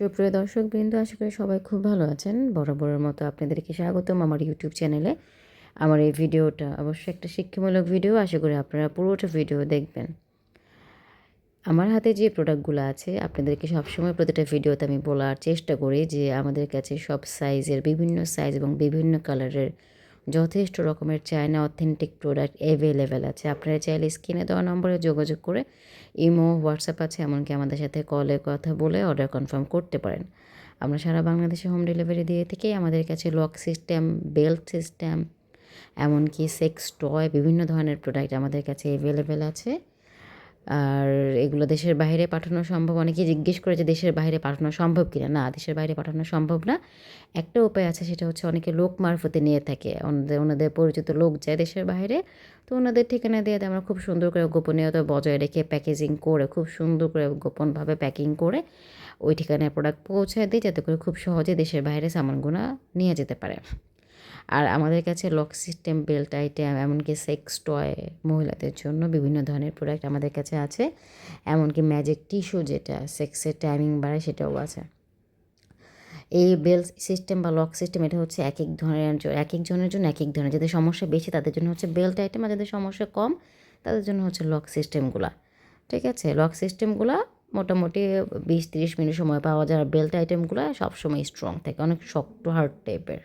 সুপ্রিয় দর্শক বৃন্দ আশা করি সবাই খুব ভালো আছেন। বরাবরের মতো আপনাদেরকে স্বাগতম আমার ইউটিউব চ্যানেলে। আমার এই ভিডিওটা অবশ্যই একটা শিক্ষামূলক ভিডিও, আশা করি আপনারা পুরোটা ভিডিও দেখবেন। আমার হাতে যে প্রোডাক্টগুলো আছে, আপনাদেরকে সবসময় প্রতিটা ভিডিওতে আমি বলার চেষ্টা করি যে আমাদের কাছে সব সাইজের বিভিন্ন সাইজ এবং বিভিন্ন কালারের যথেষ্ট রকমের চায়না অথেন্টিক প্রোডাক্ট অ্যাভেলেবেল আছে। আপনারা চাইলে স্ক্রিনে দেওয়া নম্বরে যোগাযোগ করে ইমো, হোয়াটসঅ্যাপ আছে, এমনকি আমাদের সাথে কলে কথা বলে অর্ডার কনফার্ম করতে পারেন। আমরা সারা বাংলাদেশে হোম ডেলিভারি দিয়ে থেকেই আমাদের কাছে লক সিস্টেম বেল্ট সিস্টেম এমনকি সেক্স টয় বিভিন্ন ধরনের প্রোডাক্ট আমাদের কাছে অ্যাভেলেবেল আছে। আর এগুলো দেশের বাইরে পাঠানো সম্ভব? অনেকে জিজ্ঞেস করে যে দেশের বাইরে পাঠানো সম্ভব কিনা? না, দেশের বাইরে পাঠানো সম্ভব না। একটা উপায় আছে, সেটা হচ্ছে অনেকে লোক মারফতে নিয়ে থাকে। ওনাদের ওনাদের পরিচিত লোক যায় দেশের বাইরে। তো ওনাদের ঠিকানা দিয়ে আমরা খুব সুন্দর করে গোপনীয়তা বজায় রেখে প্যাকেজিং করে, খুব সুন্দর করে গোপনভাবে প্যাকিং করে ওই ঠিকানায় প্রোডাক্ট পৌঁছায় দিই, যাতে করে খুব সহজে দেশের বাইরে সামানগুলো নিয়ে যেতে পারে। আর আমাদের কাছে লক সিস্টেম বেল্ট আইটেম এমনকি সেক্স টয় মহিলাদের জন্য বিভিন্ন ধরনের প্রোডাক্ট আমাদের কাছে আছে। এমনকি ম্যাজিক টিস্যু যেটা সেক্সের টাইমিং বাড়ায় সেটাও আছে। এই বেল সিস্টেম বা লক সিস্টেম এটা হচ্ছে এক এক ধরনের এক একজনের জন্য এক এক ধরনের। যাদের সমস্যা বেশি, তাদের জন্য হচ্ছে বেল্ট আইটেম আর যাদের সমস্যা কম, তাদের জন্য হচ্ছে লক সিস্টেমগুলা ঠিক আছে? লক সিস্টেমগুলা মোটামুটি বিশ তিরিশ মিনিট সময় পাওয়া যায়। আর বেল্ট আইটেমগুলো সবসময় স্ট্রং থাকে। অনেক শক্ত হার্ড টাইপের